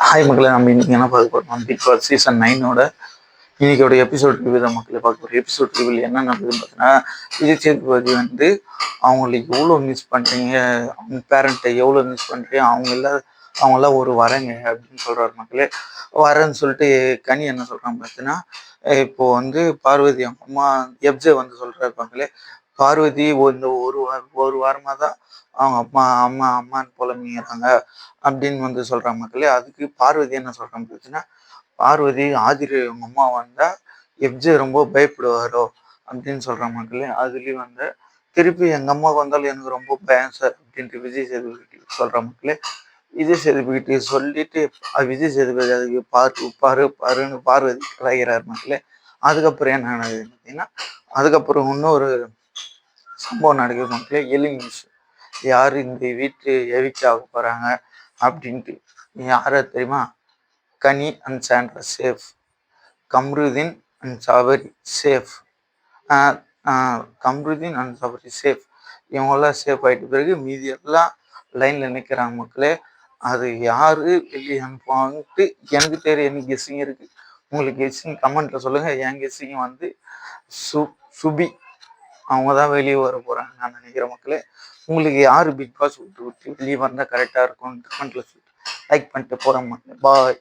Hi மக்களை நம்ம இன்னைக்கு என்ன பார்க்க போகிறோம் பிக் பாஸ் சீசன் நைனோட இன்னைக்கோட எபிசோட் ரிவ்யூ தான் மக்களை பார்க்க போகிறோம் எபிசோட் ரிவ்யூவில் என்ன நடக்குதுன்னு பார்த்தீங்கன்னா விஜய் சேதுபதி வந்து அவங்கள எவ்வளோ மிஸ் பண்ணுறீங்க அவங்க பேரண்ட்டை எவ்வளோ மிஸ் பண்ணுறீங்க அவங்க எல்லாம் அவங்களாம் ஒரு வரங்க அப்படின்னு சொல்கிறாரு மக்களே. வரேன்னு சொல்லிட்டு கனி என்ன சொல்கிறாங்க பார்த்தீங்கன்னா இப்போ வந்து பார்வதி அவங்க அம்மா எப்ஜே வந்து சொல்கிறாரு மக்களே. பார்வதி இந்த ஒரு வாரம் ஒரு வாரமாக தான் அவங்க அம்மா அம்மா அம்மான்னு புலம்பிங்கிறாங்க அப்படின்னு வந்து சொல்றாங்க மக்களே. அதுக்கு பார்வதி என்ன சொல்கிறாங்க பிரச்சனை பார்வதி ஆதிரி அவங்க அம்மா வந்தால் எப்ஜே ரொம்ப பயப்படுவாரோ அப்படின்னு சொல்றாங்க மக்களே. அதுலேயும் வந்து திருப்பி எங்கள் அம்மாவுக்கு வந்தாலும் எனக்கு ரொம்ப பயம் சார் அப்படின்ட்டு விஜய் சேதுபதி சொல்கிற மக்களே. விஜய் சேதுபதி சொல்லிட்டு விஜய் சேதுபதி அதுக்கு பாரு பாரு பாருன்னு பார்வதி கலாய்கிறார் மக்களே. அதுக்கப்புறம் என்ன ஆனது பார்த்தீங்கன்னா அதுக்கப்புறம் இன்னொரு சம்பவம் நடக்கிற மக்களே எலிமினேஷன் யார் இந்த வீட்டு எவிக்ட் ஆக அப்படின்ட்டு யாரை தெரியுமா? Kani and Sandra safe. Kamruddin and Sabari safe. Kamruddin and Sabari safe. இவங்கெல்லாம் சேஃப் ஆகிட்ட பிறகு மீதி எல்லாம் லைனில் நிற்கிறாங்க மக்களே. அது யார் வெளியே அனுப்புவாங்கன்ட்டு எனக்கு தெரியும் எனக்கு கெஸ்ஸிங் இருக்குது உங்களுக்கு கெஸ்ஸிங் கமெண்ட்டில் சொல்லுங்கள் என் கெஸ்ஸிங் வந்து சு சுபி. அவங்க தான் வெளியே வர போகிறாங்க நான் நினைக்கிற மக்களே. உங்களுக்கு யார் பிக் பாஸ் விட்டு விட்டு வெளியே வந்தால் கரெக்டாக இருக்கும் கமெண்ட்ல லைக் பண்ணிட்டு போகிறேன் பாய்